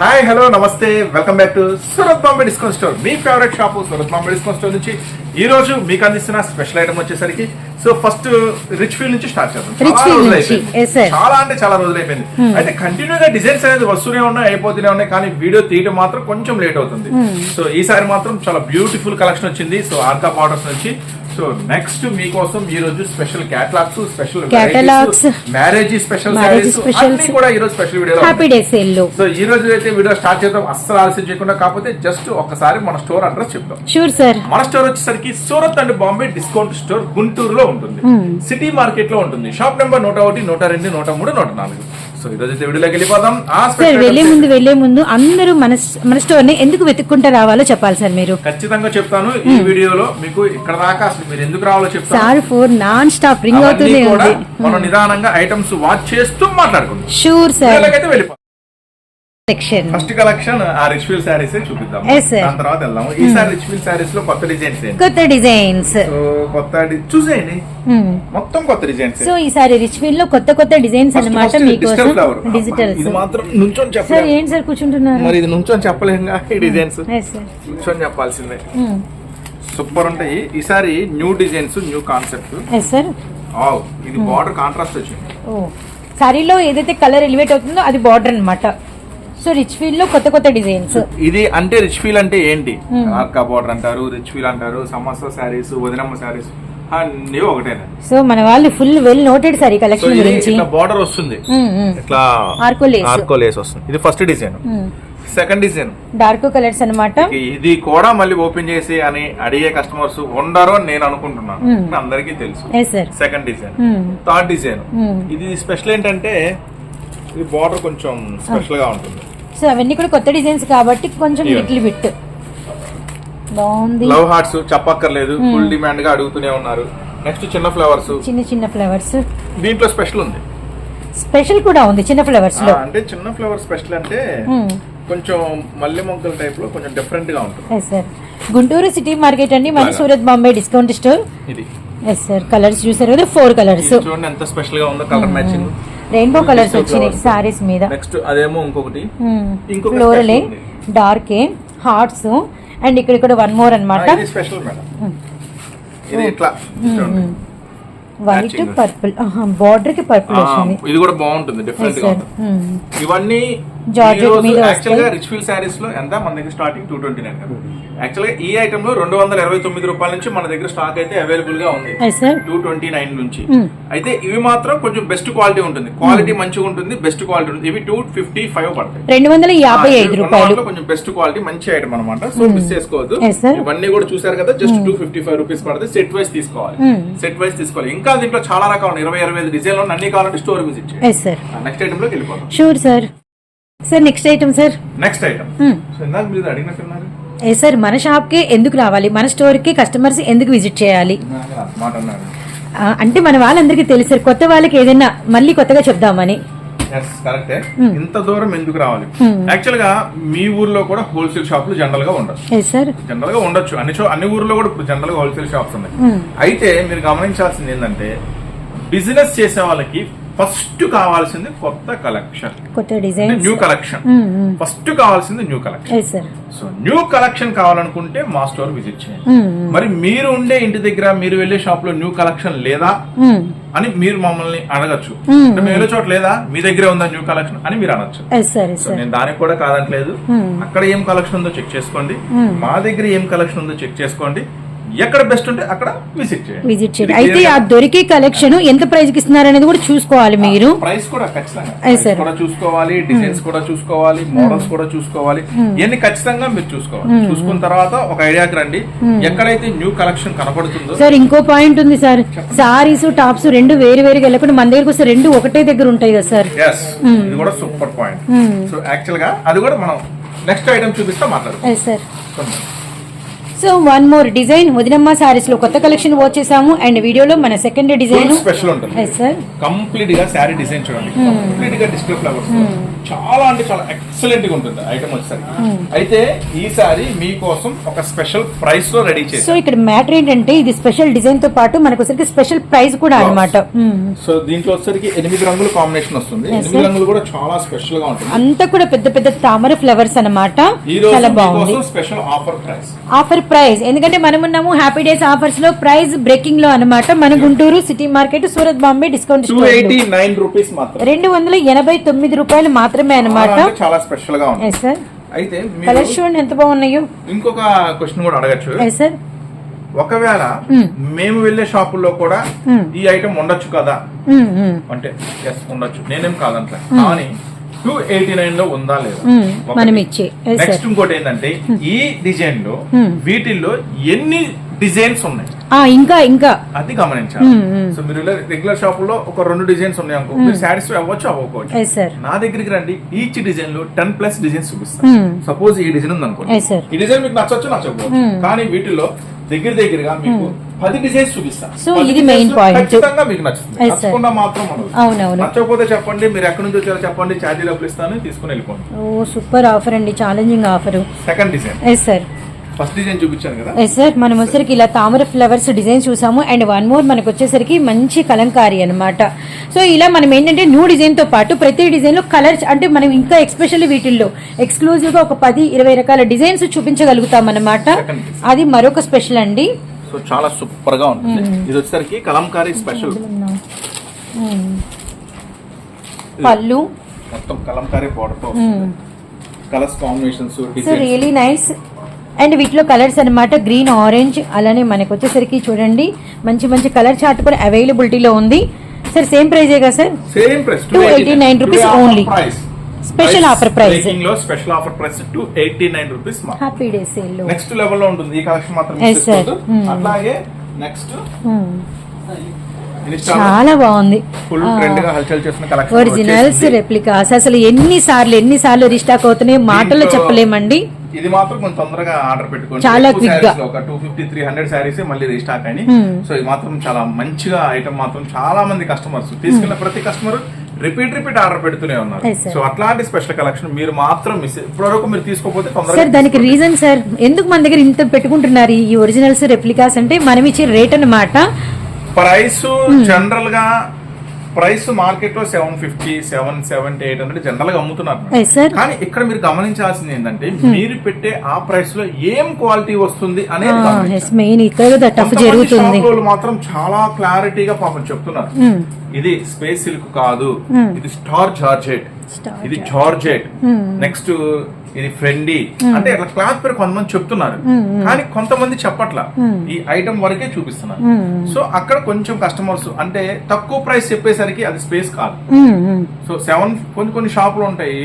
Hi hello నమస్తే. Welcome back to Surat Bombay discount store me favourite shop Surat Bombay discount store నుంచి ఈ రోజు మీకు అందిస్తున్న స్పెషల్ ఐటమ్ వచ్చేసరికి సో ఫస్ట్ రిచ్ ఫీల్ నుంచి స్టార్ట్ చేద్దాం. చాలా రోజులు అయిపోయింది. అంటే చాలా రోజులు అయిపోయింది. అయితే కంటిన్యూగా డిజైన్స్ అనేది వస్తూనే ఉన్నాయి అయిపోతూనే ఉన్నాయి కానీ వీడియో తీయడం మాత్రం కొంచెం లేట్ అవుతుంది. సో ఈసారి మాత్రం చాలా బ్యూటిఫుల్ కలెక్షన్ వచ్చింది. సో ఆర్కా బార్డర్స్ నుంచి సో నెక్స్ట్ మీకోసం ఈ రోజు special catalogs special Catalogs, marriage special అన్ని కూడా ఈ రోజు special video happy days yellow so ఈ రోజు అయితే వీడియో స్టార్ట్ చేద్దాం. అస్సలు ఆలస్యం చేయకుండా కాకపోతే జస్ట్ ఒకసారి మన స్టోర్ అడ్రస్ చెప్తాం షూర్ సార్ మన స్టోర్ వచ్చేసరికి Surat and Bombay discount store గుంటూరులో ఉంటుంది. సిటీ మార్కెట్లో ఉంటుంది. షాప్ నెంబర్ నూట ఒకటి నూట రెండు నూట మూడు నూట నాలుగు. సో అయితే వీడియోలోకి వెళ్ళిపోదాం. సార్ items ముందు వెళ్ళే ముందు అందరూ మన మన స్టోర్ని ఎందుకు వెతుక్కుంటూ రావాలో చెప్పాలి సార్ మీరు. ఖచ్చితంగా చెప్తాను ఈ వీడియోలో మీకు ఇక్కడ దాకా అసలు మీరు ఎందుకు రావాలో చెప్తాను. Sir four non stop ring అవుతూనే ఉంది. మనం నిదానంగా ఐటమ్స్ వాచ్ చేస్తూ మాట్లాడుకుందాం. Sure sir. వెళ్ళిపోతాం ఫస్ట్ కలెక్షన్ ఆ రిచ్ ఫీల్ శారీస్ చూపిద్దాం. దాని తర్వాత వెళ్దాము. ఈసారి రిచ్ ఫీల్ శారీస్లో కొత్త డిజైన్స్ కొత్త డిజైన్స్ కొత్త చూసేయండి. మొత్తం కొత్త డిజైన్స్ సో ఈసారి రిచ్ ఫీల్లో కొత్త కొత్త డిజైన్స్ అన్నమాట మీకోసం. డిజిటల్ ఇది మాత్రం నుంచొని సార్ చెప్పలేదు ఏంటి సార్ కూర్చుంటున్నారు? మరి ఇది నుంచొని చెప్పలేం ఈ డిజైన్స్ సార్ నుంచొని చెప్పాల్సిందే. సూపర్ ఉంటాయి. ఈసారి new designs new concept sir ఇది బార్డర్ కాంట్రాస్ట్ వచ్చింది. సారీలో ఏదైతే కలర్ ఎలివేట్ అవుతుందో అది బార్డర్ అన్నమాట. సో రిచ్ ఫీల్లో కొత్త కొత్త డిజైన్స్ ఇది అంటే రిచ్ ఫీల్ అంటే ఏంటి? ఆర్కా బార్డర్ అంటారు రిచ్ ఫీల్ అంటారు సమస్య శారీస్ వదినమ్మ శారీస్ అన్ని ఒకటేనా? సో మన వాళ్ళు full well noted sir collection గురించి. ఇట్లా బార్డర్ వస్తుంది. మ్మ్, మ్మ్. ఇట్లా ఆర్కో లేస్. ఆర్కో లేస్ వస్తుంది. ఇది first design second design dark colours అన్నమాట. ఇది కూడా మళ్ళీ ఓపెన్ చేసి అని అడిగే కస్టమర్స్ ఉండరు అని నేను అనుకుంటున్నాను. అందరికీ తెలుసు. సెకండ్ డిజైన్ థర్డ్ డిజైన్ ఇది స్పెషల్ ఏంటంటే ఇది బార్డర్ కొంచెం స్పెషల్గా ఉంటుంది. సో అవన్నీ కూడా కొత్త డిజైన్స్ కాబట్టి కొంచెం. Little bit. బాగుంది. లవ్ హార్ట్స్ చెప్పక్కర్లేదు. ఫుల్ డిమాండ్గా అడుగుతూనే ఉన్నారు. నెక్స్ట్ చిన్న ఫ్లవర్స్ చిన్న చిన్న ఫ్లవర్స్ దీంట్లో స్పెషల్ ఉంది. స్పెషల్ కూడా ఉంది చిన్న ఫ్లవర్స్లో. అంటే చిన్న ఫ్లవర్ స్పెషల్ అంటే కొంచెం మల్లె మొగ్గల టైప్లో కొంచెం డిఫరెంట్గా ఉంటుంది. Yes sir Guntur city market అండి. మన. Surat Bombay discount store. ఇది. ఎస్ సార్ కలర్స్ చూసారు కదా? ఫోర్ కలర్స్ చూడండి ఎంత స్పెషల్గా ఉందో కలర్ మ్యాచింగ్ రెయిన్బో కలర్స్. వచ్చినాయి సారీస్ మీద. నెక్స్ట్ అదేమో ఇంకొకటి. ఇంకొక ఫ్లోరలే. డార్కే హార్ట్స్ అండ్ ఇక్కడ ఇక్కడ వన్ మోర్ చూడండి. వైట్. పర్పుల్ బార్డర్కి పర్పుల్ వచ్చింది. ఇది కూడా బాగుంటుంది డిఫరెంట్గా. ఇవన్నీ Georgette మీద యాక్చువల్గా. రిచ్ ఫీల్ శారీస్లో ఎంత? మన దగ్గర స్టార్టింగ్ టూ ట్వంటీ నైన్ యాక్చువల్గా ఈ ఐటమ్లో రెండు వందల ఇరవై తొమ్మిది రూపాయల నుంచి మన దగ్గర స్టాక్ అయితే అవైలబుల్గా ఉంది. టూ ట్వంటీ నైన్ నుంచి. Hmm. అయితే ఇవి మాత్రం కొంచెం బెస్ట్ క్వాలిటీ ఉంటుంది. క్వాలిటీ మంచిగా ఉంటుంది బెస్ట్ క్వాలిటీ ఉంటుంది. ఇవి టూ ఫిఫ్టీ ఫైవ్ పడతాయి. రెండు వందల యాభై ఐదు రూపాయలు. కొంచెం బెస్ట్ క్వాలిటీ మంచి ఐటమ్ అనమాట సో మిస్ చేసుకోవద్దు. Hmm. ఇవన్నీ కూడా చూసారు కదా just two fifty five rupees పడితే సెట్ వైస్ తీసుకోవాలి. Hmm. సెట్ వైస్ తీసుకోవాలి. ఇంకా దీంట్లో చాలా రకాలు ఉన్నాయి. ఇరవై ఇరవై ఐదు డిజైన్లు ఉన్నాయి. అన్ని కావాలంటే స్టోర్ విజిట్ చేయండి. నెక్స్ట్ ఐటమ్లోకి వెళ్ళిపోతాం sure sir sir next item sir next item Hmm. So ఇందాక మీరు అడిగినట్టున్నారు ఏ సార్ మన షాప్కి ఎందుకు రావాలి? మన స్టోర్కి కస్టమర్స్ ఎందుకు విజిట్ చేయాలి? అంటే మన వాళ్ళందరికీ తెలుసు సార్ కొత్త వాళ్ళకి ఏదైనా మళ్ళీ కొత్తగా చెప్దామని. కరెక్టే Hmm. ఇంత దూరం ఎందుకు రావాలి? యాక్చువల్గా మీ ఊర్లో కూడా హోల్సేల్ షాపులు జనరల్గా సార్? జనరల్గా ఉండొచ్చు. అన్ని చో అన్ని ఊర్లో కూడా ఇప్పుడు జనరల్గా హోల్సేల్ షాప్స్ ఉన్నాయి. Hmm. అయితే మీరు గమనించాల్సింది ఏంటంటే బిజినెస్ చేసే వాళ్ళకి ఫస్ట్ కావాల్సింది కొత్త కలెక్షన్. కొత్త డిజైన్ న్యూ కలెక్షన్. ఫస్ట్ కావాల్సింది new collection. So new collection కావాలనుకుంటే మా స్టోర్ విజిట్ చేయండి. మరి మీరు ఉండే ఇంటి దగ్గర మీరు వెళ్ళే షాప్లో న్యూ కలెక్షన్ లేదా? అని మీరు మమ్మల్ని అడగచ్చు. అంటే మేము వెళ్ళే చోట లేదా? మీ దగ్గరే ఉందా న్యూ కలెక్షన్ అని మీరు అనొచ్చు. నేను దానికి కూడా కాదట్లేదు అక్కడ ఏం కలెక్షన్ ఉందో చెక్ చేసుకోండి. మా దగ్గర ఏం కలెక్షన్ ఉందో చెక్ చేసుకోండి. ఎక్కడ బెస్ట్ ఉంటే అక్కడ విజిట్ చేయండి. విజిట్ చేయండి. అయితే ఆ దొరికే కలెక్షన్ ఎంత ప్రైస్కి ఇస్తున్నారు అనేది కూడా చూసుకోవాలి మీరు. ప్రైస్ కూడా ఖచ్చితంగా. కూడా చూసుకోవాలి డిజైన్స్ కూడా చూసుకోవాలి మోడల్స్ కూడా చూసుకోవాలి. ఇవన్నీ ఖచ్చితంగా మీరు చూసుకోవాలి. చూసుకున్న తర్వాత ఒక ఐడియాకి రండి. ఎక్కడైతే న్యూ కలెక్షన్ కనపడుతుందో సార్ ఇంకో పాయింట్ ఉంది సార్ సారీస్ టాప్స్ రెండు వేరు వేరుగా వెళ్ళకుండా మన దగ్గరకు వస్తే రెండు ఒకటే దగ్గర ఉంటాయి కదా సార్ ఇది కూడా సూపర్ పాయింట్ సో యాక్చువల్గా అది కూడా మనం నెక్స్ట్ ఐటమ్ చూపిస్తే మాట్లాడుకుందాం. సో వన్ మోర్ డిజైన్ వదినమ్మ సారీస్లో కొత్త కలెక్షన్ వచ్చేసాము అండ్ వీడియోలో మన సెకండ్ డిజైన్ స్పెషల్ ఉంటుంది. సార్ కంప్లీట్గా శారీ డిజైన్ చూడండి. Hmm. కంప్లీట్గా డిస్ప్లే ఫ్లవర్స్ చాలా అంటే చాలా ఎక్సలెంట్గా ఉంటుంది ఐటమ్ వచ్చేసరికి. Hmm. అయితే ఈ సారీ మీకోసం ఒక స్పెషల్ ప్రైస్లో రెడీ చేసి సో ఇక్కడ మ్యాటర్ ఏంటంటే ఇది స్పెషల్ డిజైన్తో పాటు మనకు వచ్చరికి స్పెషల్ ప్రైస్ కూడా. అనమాట సో దీంట్లో వచ్చేసరికి ఎనిమిది రంగుల కాంబినేషన్ వస్తుంది. ఎనిమిది. రంగులు కూడా చాలా స్పెషల్గా ఉంటుంది. అంతా కూడా పెద్ద పెద్ద తామర ఫ్లవర్స్ రోజు చాలా బాగుంది. Special offer price offer price ఎందుకంటే మనం ఉన్నాము హ్యాపీ డేస్ ఆఫర్స్లో ప్రైస్ బ్రేకింగ్లో అన్నమాట. మన Guntur city market Surat Bombay discount రెండు వందల ఎనభై తొమ్మిది రూపాయలు మాత్రమే అన్నమాట. చాలా స్పెషల్గా ఉంది. సార్ అయితే కలర్ మీరు చూడండి ఎంత బాగున్నాయో. ఇంకొక క్వశ్చన్ కూడా అడగచ్చు. సార్ ఒకవేళ Hmm. మేము వెళ్ళే షాపుల్లో కూడా Hmm. ఈ ఐటమ్ ఉండొచ్చు కదా? అంటే ఎస్ ఉండొచ్చు. నేనేం కాదంట్లే. కానీ టూ ఎయిటీ నైన్లో ఉందా లేదా? Hmm. మనం ఇచ్చే నెక్స్ట్ ఇంకోటి ఏంటంటే ఈ డిజైన్లో Hmm. వీటిల్లో ఎన్ని డిజైన్స్ ఉన్నాయి? ఇంకా ఇంకా. అది గమనించాలి. Hmm, hmm. సో మీరు రెగ్యులర్ షాప్లో ఒక రెండు డిజైన్స్ ఉన్నాయి అనుకో మీరు సాటిస్ఫై అవ్వచ్చు అవ్వకపోవచ్చు. నా దగ్గరికి రండి ఈచ్ డిజైన్లో టెన్ ప్లస్ డిజైన్స్ చూపిస్తాను Hmm. సపోజ్ ఈ డిజైన్ ఉంది అనుకోండి. ఈ డిజైన్ మీకు నచ్చొచ్చు నచ్చకపోవచ్చు. Hmm. కానీ వీటిలో దగ్గర దగ్గరగా మీకు పది డిజైన్స్ చూపిస్తాను పది ఇది main point. ఖచ్చితంగా మీకు నచ్చుతుంది. నచ్చకుండా మాత్రం అవునవును. నచ్చకపోతే చెప్పండి మీరు ఎక్కడి నుంచి వచ్చారో చెప్పండి ఛార్జీ డబ్బులు ఇస్తాను తీసుకుని వెళ్ళిపోండి. ఓ సూపర్ ఆఫర్ అండి challenging offer second design yes sir first design చూపించాను కదా? ఎస్ సార్ మనం వచ్చేసరికి ఇలా తామర ఫ్లవర్స్ డిజైన్ చూసాము. అండ్ వన్ మోర్ మనకు వచ్చేసరికి మంచి కలంకారీ అన్నమాట. సో ఇలా మనం ఏంటంటే న్యూ డిజైన్తో పాటు ప్రతి డిజైన్లో కలర్స్ అంటే మనం ఇంకా ఎక్స్పెషల్ వీటిల్లో ఎక్స్క్లూజివ్గా ఒక పది ఇరవై రకాల డిజైన్స్ చూపించగలుగుతాం design. అది మరొక స్పెషల్ అండి. సో చాలా సూపర్గా ఉంటుంది. ఇది వచ్చేసరికి కలంకారీ స్పెషల్. పళ్ళు. మొత్తం కలంకారీ బార్డర్తో మ్మ్. Colours combinations so really nice and వీటిలో కలర్స్ అన్నమాట గ్రీన్ ఆరెంజ్ అలానే మనకు వచ్చేసరికి చూడండి మంచి మంచి కలర్ చార్ట్ కూడా అవైలబిలిటీలో ఉంది. సార్ సేమ్ ప్రైజే కదా sir same price 289 rupees only. Special offer price. లో special offer price two eighty nine rupees happy days sale next లెవెల్లో ఉంటుంది. ఈ కలెక్షన్ మాత్రం. Hmm. అట్లాగే నెక్స్ట్ చాలా బాగుంది. ఒరిజినల్స్ రెప్లికాస్ అసలు ఎన్ని సార్లు ఎన్ని సార్లు రీస్టాక్ అవుతున్నాయి మాటలు చెప్పలేమండి. ఇది మాత్రం కొంచెం తొందరగా ఆర్డర్ పెట్టుకోండి. చాలా quick గా. లో ఒక two fifty three hundred sarees మళ్ళీ రీస్టాక్ అని Hmm. సో ఇది మాత్రం చాలా మంచిగా ఐటమ్ మాత్రం చాలా మంది కస్టమర్స్ తీసుకున్న ప్రతి కస్టమర్ రిపీట్ రిపీట్ ఆర్డర్ పెడుతూనే ఉన్నారు. సో అట్లాంటి స్పెషల్ కలెక్షన్ మీరు మాత్రం మిస్ ఇప్పటివరకు మీరు తీసుకోకపోతే సార్ దానికి. రీజన్ సార్ ఎందుకు మన దగ్గర ఇంత పెట్టుకుంటున్నారు ఈ ఒరిజినల్స్ రెప్లికాస్ అంటే మనం ఇచ్చే రేట్ అన్నమాట ప్రైస్. జనరల్గా ప్రైస్ మార్కెట్లో seven fifty seven seventy eight hundred జనరల్గా అమ్ముతున్నారు. కానీ ఇక్కడ మీరు గమనించాల్సింది ఏంటంటే మీరు పెట్టే ఆ ప్రైస్లో ఏం క్వాలిటీ వస్తుంది అనేది వాళ్ళు మాత్రం చాలా క్లారిటీగా పాపం చెప్తున్నారు మ్మ్. ఇది స్పేస్ సిల్క్ కాదు Hmm. ఇది స్టార్ జార్జెట్ ఇది జార్జెట్ Hmm. నెక్స్ట్ ఇది ఫ్రెండీ అంటే అట్లా క్లాత్ పేరు కొంతమంది చెప్తున్నారు. కానీ కొంతమంది చెప్పట్ల. ఈ ఐటమ్ వరకే చూపిస్తున్నారు. సో అక్కడ కొంచెం కస్టమర్స్ అంటే తక్కువ ప్రైస్ చెప్పేసరికి అది స్పేస్ కాదు. సో సెవెన్ కొన్ని కొన్ని షాపులు ఉంటాయి.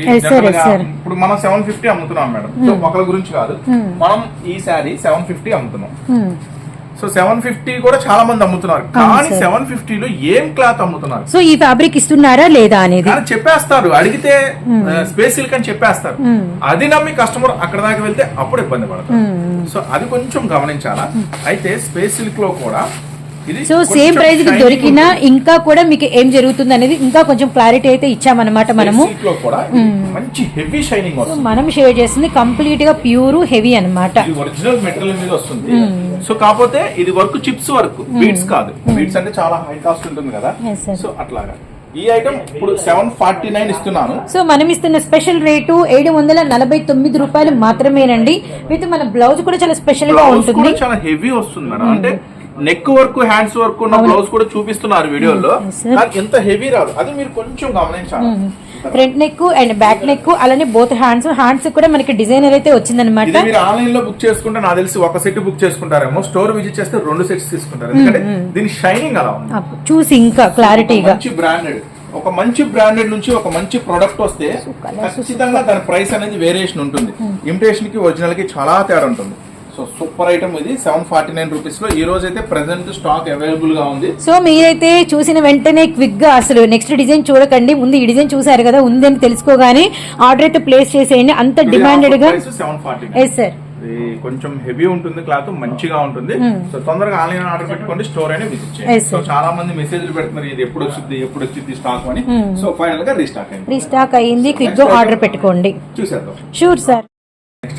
ఇప్పుడు మనం సెవెన్ ఫిఫ్టీ అమ్ముతున్నాం మేడం సో ఒకళ్ళ గురించి కాదు. మనం ఈ శారీ సెవెన్ ఫిఫ్టీ అమ్ముతున్నాం మ్మ్. సో సెవెన్ ఫిఫ్టీ కూడా చాలా మంది అమ్ముతున్నారు కానీ. సెవెన్ ఫిఫ్టీలో ఏం క్లాత్ అమ్ముతున్నారు? సో ఈ ఫ్యాబ్రిక్ ఇస్తున్నారా లేదా అనేది? చెప్పేస్తారు. అడిగితే స్పేస్ సిల్క్ అని చెప్పేస్తారు. అది నమ్మి కస్టమర్ అక్కడ దాకా వెళ్తే అప్పుడు ఇబ్బంది పడతారు. సో అది కొంచెం గమనించాలా? అయితే స్పేస్ సిల్క్లో కూడా సో సేమ్ ప్రైస్కి దొరికినా. ఇంకా కూడా మీకు ఏం జరుగుతుంది అనేది ఇంకా కొంచెం క్లారిటీ అయితే ఇచ్చామన్నమాట మనము. మంచి హెవీ షైనింగ్ మనం షేర్ చేస్తుంది కంప్లీట్గా ప్యూర్ హెవీ అన్నమాట. ఇది ఒరిజినల్ మెటీరియల్ మీద వస్తుంది. సో కాకపోతే ఇది వర్క్ చిప్స్ వర్క్ బీట్స్ కాదు. బీట్స్ అంటే చాలా హై కాస్ట్ ఉంటుంది కదా. సో అట్లాగా. ఈ ఐటమ్ ఇప్పుడు సెవెన్ ఫార్టీ నైన్ ఇస్తున్నాను. సో మనం ఇస్తున్న స్పెషల్ రేటు ఏడు వందల నలభై తొమ్మిది రూపాయలు మాత్రమేనండి. విత్ మన బ్లౌజ్ కూడా చాలా స్పెషల్గా ఉంటుంది. చాలా హెవీ వస్తుంది మేడం. అంటే నెక్ వర్క్ హ్యాండ్స్ వర్క్ ఉన్న బ్లౌజ్ కూడా చూపిస్తున్నారు వీడియోలో. ఎంత హెవీ రాదు. అది మీరు కొంచెం గమనించాలి. Front neck and back neck అలానే బోత్ హ్యాండ్స్ హ్యాండ్స్ కూడా మనకి డిజైనర్ అయితే వచ్చిందనమాట మీరు ఆన్లైన్లో బుక్ చేసుకుంటే నాకు తెలిసి ఒక సెట్ బుక్ చేసుకుంటారేమో. స్టోర్ విజిట్ చేస్తే రెండు సెట్స్ తీసుకుంటారు. ఎందుకంటే దీని షైనింగ్ అలా ఉంది. చూసి ఇంకా క్లారిటీగా మంచి బ్రాండెడ్ ఒక మంచి బ్రాండెడ్ నుంచి ఒక మంచి ప్రొడక్ట్ వస్తే ఖచ్చితంగా దాని ప్రైస్ అనేది వేరియేషన్ ఉంటుంది. ఇమిటేషన్కి ఒరిజినల్కి చాలా తేడా ఉంటుంది. సో సూపర్ ఐటమ్ ఇది. సెవెన్ ఫార్టీ నైన్ రూపీస్లో ఈ రోజు అయితే ప్రెసెంట్ స్టాక్ అవైలబుల్గా ఉంది. సో మీరైతే చూసిన వెంటనే క్విక్గా అసలు నెక్స్ట్ డిజైన్ చూడకండి. ముందు ఈ డిజైన్ చూసారు కదా ఉందని తెలుసుకోగానే ఆర్డర్ అయితే ప్లేస్ చేసేయండి. అంత డిమాండెడ్గా సెవెన్ ఫార్టీ ఎస్ సార్ కొంచెం హెవీ ఉంటుంది క్లాత్ మంచిగా ఉంటుంది. సో తొందరగా ఆన్లైన్ ఆర్డర్ పెట్టుకోండి స్టోర్ అయినా విజిట్ చేయండి. సో. చాలా మంది మెసేజ్లు పెడుతున్నారు ఇది ఎప్పుడు వచ్చింది ఎప్పుడు వచ్చింది స్టాక్ అని. సో ఫైనల్గా రీస్టాక్ అయింది. రీస్టాక్ అయ్యింది క్విక్గా ఆర్డర్ పెట్టుకోండి. చూసేద్దాం. Sure sir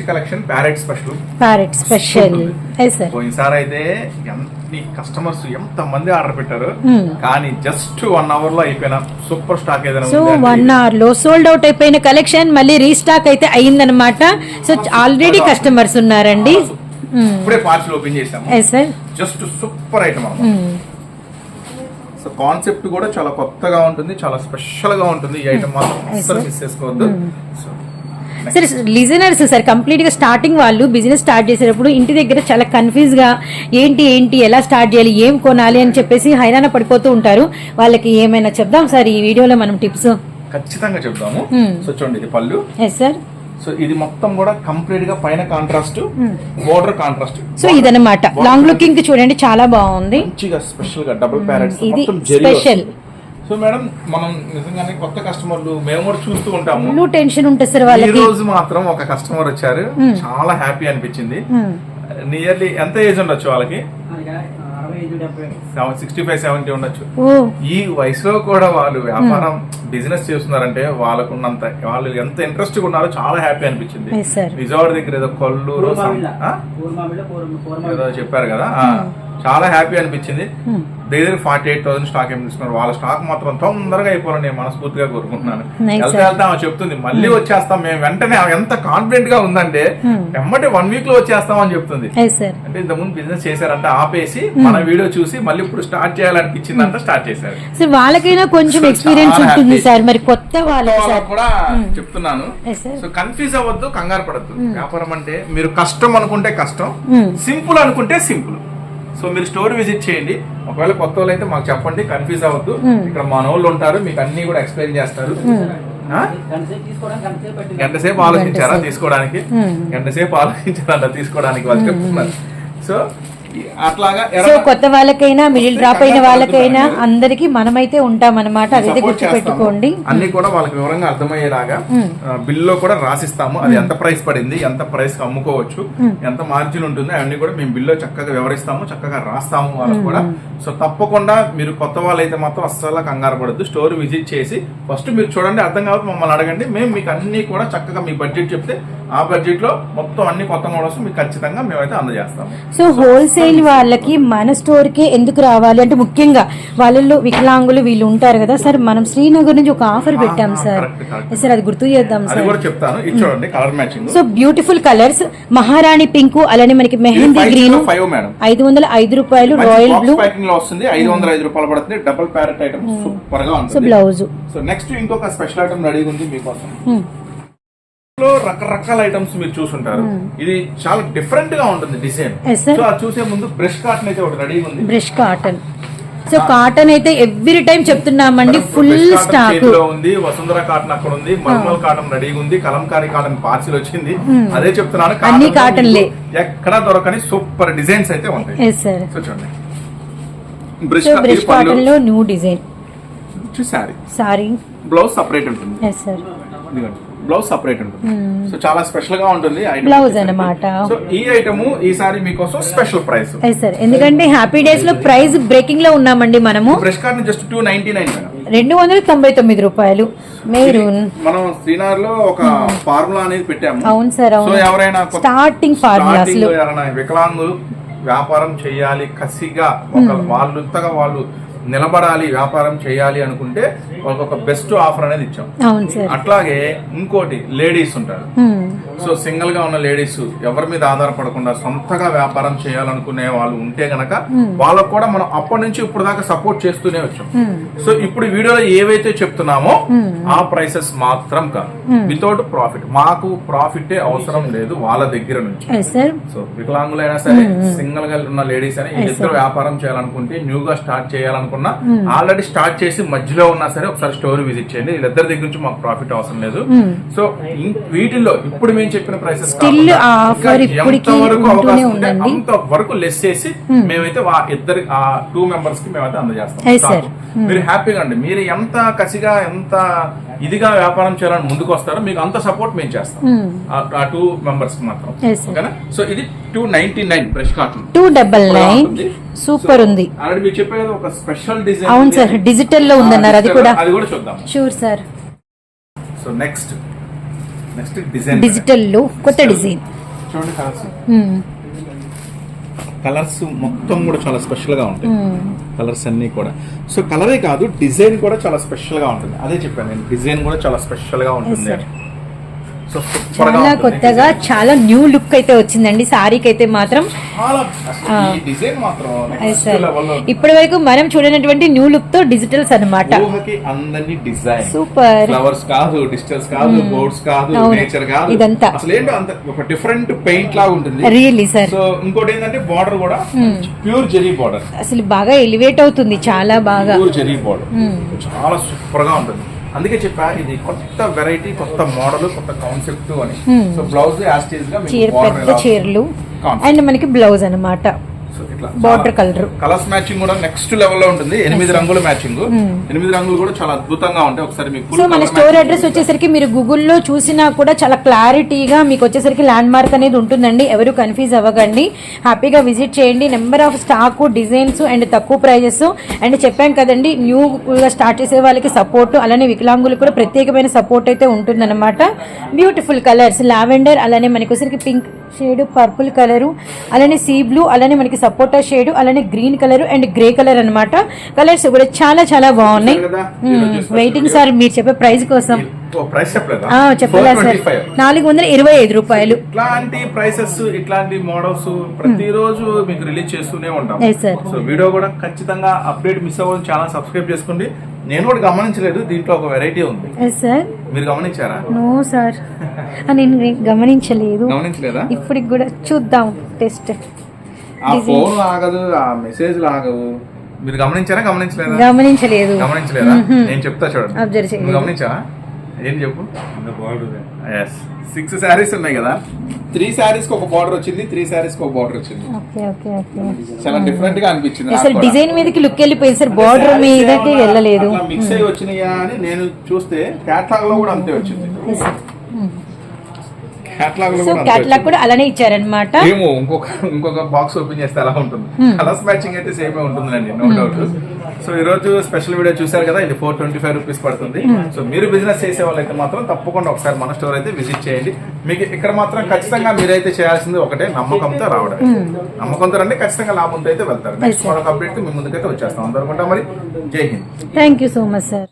collection parrot special parrot special పోయినసారి అయితే ఎన్ని కస్టమర్స్ ఎంత మంది ఆర్డర్ పెట్టారు? Hmm. కానీ జస్ట్ వన్ అవర్లో అయిపోయిన సూపర్ స్టాక్ ఏదైనా సో వన్? అవర్లో సోల్డ్ అవుట్ అయిపోయిన కలెక్షన్ మళ్ళీ రీస్టాక్ అయితే అయ్యిందనమాట సో ఆల్రెడీ కస్టమర్స్ ఉన్నారండి. ఇప్పుడే పార్సల్ ఓపెన్ చేసాము just super item so concept కూడా చాలా కొత్తగా ఉంటుంది చాలా స్పెషల్గా ఉంటుంది. ఈ ఐటమ్ మాత్రం అస్సలు మిస్ చేసుకోవద్దు. సో సరే లిజనర్స్ సార్ కంప్లీట్గా స్టార్టింగ్ వాళ్ళు బిజినెస్ స్టార్ట్ చేసేటప్పుడు ఇంటి దగ్గర చాలా కన్ఫ్యూజ్గా ఏంటి ఏంటి ఎలా స్టార్ట్ చేయాలి ఏం కొనాలి అని చెప్పేసి హైరాణ పడిపోతూ ఉంటారు. వాళ్ళకి ఏమైనా చెప్దాం సార్ ఈ వీడియోలో మనం టిప్స్? ఖచ్చితంగా చెప్దాము. సో చూడండి ఇది పళ్ళు. ఎస్ సార్ సో ఇది మొత్తం కూడా కంప్లీట్గా పైన కాంట్రాస్ట్ బోర్డర్ కాంట్రాస్ట్. సో ఇదన్నమాట. లాంగ్ లుకింగ్ చూడండి చాలా బాగుంది. మంచిగా స్పెషల్గా డబుల్ ప్యారెట్స్ ఇది special. వస్తుంది. సో మేడం మనం నిజంగానే కొత్త కస్టమర్లు మేము కూడా చూస్తూ ఉంటాము. టెన్షన్ ఉంటుంది సార్ ఈ వాళ్ళకి రోజు మాత్రం ఒక కస్టమర్ వచ్చారు. చాలా హ్యాపీ అనిపించింది. నియర్లీ ఎంత ఏజ్ ఉండొచ్చు వాళ్ళకి? అరవై ఐదు డెబ్బై. సిక్స్టీ ఫైవ్ సెవెంటీ ఉండొచ్చు. ఓ. ఈ వయసులో కూడా వాళ్ళు వ్యాపారం బిజినెస్ చేస్తున్నారంటే వాళ్ళకున్నంత వాళ్ళు ఎంత ఇంట్రెస్ట్ ఉన్నారో చాలా హ్యాపీ అనిపించింది. Sir. విజయవాడ దగ్గర ఏదో కొల్లూరు సం- ఏదో చెప్పారు కదా ఆ, చాలా హ్యాపీ అనిపించింది. దగ్గర ఫార్టీ ఎయిట్ థౌసండ్ స్టాక్ ఏం తీసుకున్నారు? వాళ్ళ స్టాక్ మాత్రం తొందరగా అయిపోవాలని నేను మనస్ఫూర్తిగా కోరుకుంటున్నాను. వెళ్తా ఆమె చెప్తుంది మళ్ళీ వచ్చేస్తాం మేము వెంటనే ఎంత కాన్ఫిడెంట్గా ఉందంటే Hmm. వెంబటే వన్ వీక్లో వచ్చేస్తాం అని చెప్తుంది. అంటే ఇంతకుముందు బిజినెస్ చేశారంటే ఆపేసి Hmm. మన వీడియో చూసి మళ్ళీ ఇప్పుడు స్టార్ట్ చేయాలనిపించిందంటే స్టార్ట్ చేశారు. సార్ వాళ్ళకైనా కొంచెం ఎక్స్పీరియన్స్ ఉంటుంది. సార్ మరి కొత్త వాళ్ళకి కూడా చెప్తున్నాను. సో కన్ఫ్యూజ్ అవ్వద్దు కంగారు పడద్దు. వ్యాపారం అంటే మీరు కష్టం అనుకుంటే కష్టం Hmm. సింపుల్ అనుకుంటే సింపుల్. సో మీరు స్టోర్ విజిట్ చేయండి. ఒకవేళ కొత్త వాళ్ళు అయితే మాకు చెప్పండి కన్ఫ్యూజ్ అవ్వద్దు. ఇక్కడ మన వాళ్ళు ఉంటారు మీకు అన్ని కూడా ఎక్స్ప్లెయిన్ చేస్తారు. ఆ? గంట సేపు తీసుకోవడానికి గంట సేపు. సేపు ఆలోచించారా. తీసుకోవడానికి? Hmm. గంట సేపు ఆలోచించారంట తీసుకోవడానికి వాళ్ళు చెప్తున్నారు. సో అట్లాగా సో కొత్త వాళ్ళకైనా మిడిల్ డ్రాప్ అయిన వాళ్ళకైనా. అందరికి మనమైతే ఉంటామన్నమాట అదైతే సపోర్ట్ గుర్తు చేస్తాము. పెట్టుకోండి అన్ని కూడా వాళ్ళకి వివరంగా అర్థమయ్యేలాగా బిల్లో కూడా రాసిస్తాము. అది ఎంత ప్రైస్ పడింది ఎంత ప్రైస్ అమ్ముకోవచ్చు ఎంత మార్జిన్ ఉంటుంది అవన్నీ కూడా మేము బిల్లో చక్కగా వివరిస్తాము చక్కగా రాస్తాము వాళ్ళకి కూడా. సో తప్పకుండా మీరు కొత్త వాళ్ళైతే మాత్రం అస్సలు కంగారు పడద్దు. స్టోర్ విజిట్ చేసి ఫస్ట్ మీరు చూడండి అర్థం కాబట్టి మమ్మల్ని అడగండి. మేము మీకు అన్ని కూడా చక్కగా మీ బడ్జెట్ చెప్తే ఆ బడ్జెట్లో మొత్తం అన్ని కొత్త మోడల్స్ మీకు ఖచ్చితంగా మేమైతే అందజేస్తాము సో హోల్సేల్ వాళ్ళకి మన స్టోర్కి ఎందుకు రావాలి? అంటే ముఖ్యంగా వాళ్ళలో వికలాంగులు వీళ్ళు ఉంటారు కదా సార్ మనం శ్రీనగర్ నుంచి ఒక ఆఫర్ పెట్టాం సార్. సార్ అది గుర్తు చేద్దాం సార్. కూడా చెప్తాను. ఇది చూడండి colour matching so beautiful colours మహారాణి పింక్ అలానే మనకి మెహందీ గ్రీన్ ఐదు వందల ఐదు రూపాయలు రాయల్ బ్లూ ప్యాకింగ్లో వస్తుంది ఐదు వందల ఐదు రూపాయలు పడుతుంది డబుల్ ప్యారెట్ ఐటమ్ సూపర్గా సో ఉంటుంది బ్లౌజ్ సో నెక్స్ట్ ఇంకొక స్పెషల్ ఐటమ్ రెడీగా ఉంది మీకోసం. లో రకరకాల ఐటమ్స్ మీరు చూసుంటారు. ఇది చాలా డిఫరెంట్గా ఉంటుంది డిజైన్. సో అది చూసే ముందు బ్రష్ కాటన్ అయితే ఒకటి రెడీగా ఉంది. బ్రష్ కాటన్ సో కాటన్ అయితే ఎవ్రీ టైం చెప్తున్నామండి మేడం, ఫుల్ కాటన్ స్టాక్ ఉంది వసుంధర కాటన్ అక్కడ ఉంది మల్మల్ కాటన్ రెడీగా ఉంది కలంకారీ కాటన్ పార్సిల్ వచ్చింది. అదే చెప్తున్నాను అన్ని లో కాటన్లే. మీకు ఎక్కడా దొరకని సూపర్ డిజైన్స్ అయితే ఉంటాయి. సార్ సో చూడండి. బ్రష్ బ్రష్ కాటన్లో new design saree saree blouse separate ఉంటుంది. సార్ బ్లౌజ్ సపరేట్ ఉంటుంది. సో చాలా స్పెషల్గా ఉంటుంది వచ్చేసరికి. అన్నమాట. సో ఈ ఐటమ్ ఈసారి మీకోసం స్పెషల్ ప్రైస్ సార్ ఎందుకంటే హ్యాపీ డేస్లో ప్రైస్ బ్రేకింగ్లో ఉన్నామండి మనము. Brush card just two ninety nine రెండు వందల తొంభై తొమ్మిది రూపాయలు. మెరూన్ మనం శ్రీనగర్లో ఒక ఫార్ములా అనేది పెట్టాము. అవును సార్ అవును. ఎవరైనా స్టార్టింగ్ ఫార్ములాస్ వికలాంగులు వ్యాపారం చేయాలి కసిగా ఒక వాళ్ళంతగా వాళ్ళు నిలబడాలి వ్యాపారం చేయాలి అనుకుంటే వాళ్ళకి ఒక బెస్ట్ ఆఫర్ అనేది ఇచ్చాం. అట్లాగే ఇంకోటి లేడీస్ ఉంటారు. సో సింగిల్గా ఉన్న లేడీస్ ఎవరి మీద ఆధారపడకుండా సొంతగా వ్యాపారం చేయాలనుకునే వాళ్ళు ఉంటే గనక వాళ్ళకు కూడా మనం అప్పటి నుంచి ఇప్పుడు దాకా సపోర్ట్ చేస్తూనే వచ్చాం. సో ఇప్పుడు వీడియోలో ఏవైతే చెప్తున్నామో ఆ ప్రైసెస్ మాత్రం కాదు. వితౌట్ ప్రాఫిట్ మాకు ప్రాఫిట్ అవసరం లేదు వాళ్ళ దగ్గర నుంచి. సో వికలాంగులైనా సరే సింగిల్గా ఉన్న లేడీస్ అని ఇద్దరు వ్యాపారం చేయాలనుకుంటే న్యూ గా స్టార్ట్ చేయాలనుకున్నా ఆల్రెడీ స్టార్ట్ చేసి మధ్యలో ఉన్నా సరే ఒకసారి స్టోర్ విజిట్ చేయండి. వీళ్ళిద్దరి దగ్గర నుంచి మాకు ప్రాఫిట్ అవసరం లేదు. సో వీటిల్లో ఇప్పుడు మేము మేము చెప్పిన ప్రైసెస్ Still ఆ offer ఇప్పటికీ ఉంటూనే ఉందండి. అంత వరకు లెస్ చేసి మేమైతే వా- ఇద్దరి ఆ టూ మెంబర్స్కి మేమైతే అందజేస్తాం. Sir. మీరు హ్యాపీగా అండి మీరు ఎంత కసిగా ఎంత ఇదిగా వ్యాపారం చేయాలని ముందుకు వస్తారో మీకు అంత సపోర్ట్ మేము చేస్తాం. ఆ- ఆ టూ మెంబర్స్కి మాత్రం. ఓకేనా? సో ఇది two ninety nine brush cotton two double nine super ఉంది. ఆల్రెడీ మీకు చెప్పేది ఒక స్పెషల్ డిజైన్ అవును సార్ డిజిటల్లో ఉందన్నారు అది కూడా. అది కూడా చూద్దాం. Sure sir so next next design డిజిటల్లో కొత్త డిజైన్ చూడండి కలర్స్ కలర్స్ మొత్తం కూడా చాలా స్పెషల్గా ఉంటాయి. కలర్స్ అన్ని కూడా. సో కలరే కాదు డిజైన్ కూడా చాలా స్పెషల్గా ఉంటుంది. అదే చెప్పాను నేను డిజైన్ కూడా చాలా స్పెషల్గా ఉంటుంది. చాలా కొత్తగా చాలా న్యూ లుక్ అయితే వచ్చిందండి. సారీకి అయితే మాత్రం ఇప్పటి వరకు మనం చూడనటువంటి న్యూ లుక్తో డిజిటల్స్ డిజైన్. సూపర్. ఫ్లవర్స్ కాదు డిజిటల్స్ కాదు బోర్డ్స్ కాదు. నేచర్ కాదు. ఇదంతా. అసలు ఏంటో అంత ఒక డిఫరెంట్ పెయింట్ లాగా ఉంటుంది. రియల్లీ సార్ సో ఇంకోటి ఏంటంటే బార్డర్ కూడా ప్యూర్ జెరీ బార్డర్ అసలు బాగా ఎలివేట్ అవుతుంది చాలా బాగా. ప్యూర్ జెరీ బార్డర్ చాలా సూపర్గా ఉంటుంది. అందుకే చెప్పా ఇది కొత్త వెరైటీ కొత్త మోడల్ కొత్త కాన్సెప్ట్ అని. సో బ్లౌజ్ యాస్టేజ్గా చీర పెద్ద చీరలు. అండ్ మనకి బ్లౌజ్ అన్నమాట. Border colour. కలర్స్ మ్యాచింగ్ కూడా నెక్స్ట్ లెవెల్లో ఉంటుంది. ఎనిమిది రంగుల మ్యాచింగ్ ఎనిమిది రంగులు కూడా చాలా అద్భుతంగా ఉంటాయి. ఒకసారి మీకు సో మన స్టోర్ అడ్రస్ వచ్చేసరికి మీరు గూగుల్లో చూసినా కూడా చాలా క్లారిటీగా మీకు వచ్చేసరికి ల్యాండ్ మార్క్ అనేది ఉంటుందండి. ఎవరు కన్ఫ్యూజ్ అవ్వకండి. హ్యాపీగా విజిట్ చేయండి. Number of stock designs and తక్కువ ప్రైజెస్ అండ్ చెప్పాం కదండి న్యూగా స్టార్ట్ చేసే వాళ్ళకి సపోర్ట్ అలానే వికలాంగులకు కూడా ప్రత్యేకమైన సపోర్ట్ అయితే ఉంటుందన్నమాట. బ్యూటిఫుల్ కలర్స్ లావెండర్ అలానే మనకి పింక్ షేడ్ పర్పుల్ కలరు అలానే సీ బ్లూ అలానే మనకి సపోటా షేడ్ అలానే green colour and grey colour అన్నమాట. కలర్స్ కూడా చాలా చాలా బాగున్నాయి. వెయిటింగ్. సార్ మీరు చెప్పే ప్రైస్ కోసం. చెప్పలేదా? చెప్పలే సార్. 425. నాలుగు వందల ఇరవై ఐదు రూపాయలు. ఇట్లాంటి ప్రైసెస్ ఇట్లాంటి మోడల్స్ ప్రతిరోజు మీకు రిలీజ్ చేస్తూనే ఉంటాం. సో వీడియో కూడా ఖచ్చితంగా అప్డేట్ మిస్ అవ్వదు ఛానల్ సబ్స్క్రైబ్ చేసుకోండి. నేను కూడా గమనించలేదు దీంట్లో ఒక వెరైటీ ఉంది. సార్ మీరు గమనించారా? నో సార్ నేను గమనించలేదు. గమనించలేదా? ఇప్పటికి కూడా చూద్దాం టెస్ట్ ఆ ఫోన్ ఆగదు ఆ మెసేజ్ ఆగవు మీరు గమనించారా గమనించలేదా? గమనించలేదు. గమనించలేదా? నేను చెప్తా చూడండి. నువ్వు గమనించావా? ఏం చెప్పు? ఎస్ సిక్స్ శారీస్ ఉన్నాయి కదా. త్రీ శారీస్కి ఒక బార్డర్ వచ్చింది త్రీ శారీస్కి ఒక బార్డర్ వచ్చింది. ఓకే ఓకే ఓకే చాలా డిఫరెంట్గా అనిపించింది అసలు. డిజైన్ మీదకి లుక్ వెళ్ళిపోయింది. సార్ బార్డర్ మీదకి వెళ్ళలేదు. మిక్స్ అయ్యి వచ్చినాయా అని నేను చూస్తే క్యాట్లాగ్లో కూడా అంతే వచ్చింది. సో కూడా క్యాట్లాగ్ అలానే ఇచ్చారనమాట ఏమో ఇంకొక ఇంకొక బాక్స్ ఓపెన్ చేస్తే అలా ఉంటుంది. కలర్స్ మ్యాచింగ్ అయితే సేమ్ ఉంటుందండి నో డౌట్ సో ఈ రోజు స్పెషల్ వీడియో చూసారు కదా ఇది ఫోర్ ట్వంటీ ఫైవ్ రూపీస్ పడుతుంది సో మీరు బిజినెస్ చేసే వాళ్ళైతే మాత్రం తప్పకుండా ఒకసారి మన స్టోర్ అయితే విజిట్ చేయండి. మీకు ఇక్కడ మాత్రం ఖచ్చితంగా మీరైతే చేయాల్సింది ఒకటే నమ్మకంతో రావడం. నమ్మకంతో రండి ఖచ్చితంగా లాభంతో అయితే వెళ్తారు. నెక్స్ట్ మరొక అప్డేట్ మీ ముందుకైతే వచ్చేస్తాం. అందరూ మరి జై Hind. Thank you so much sir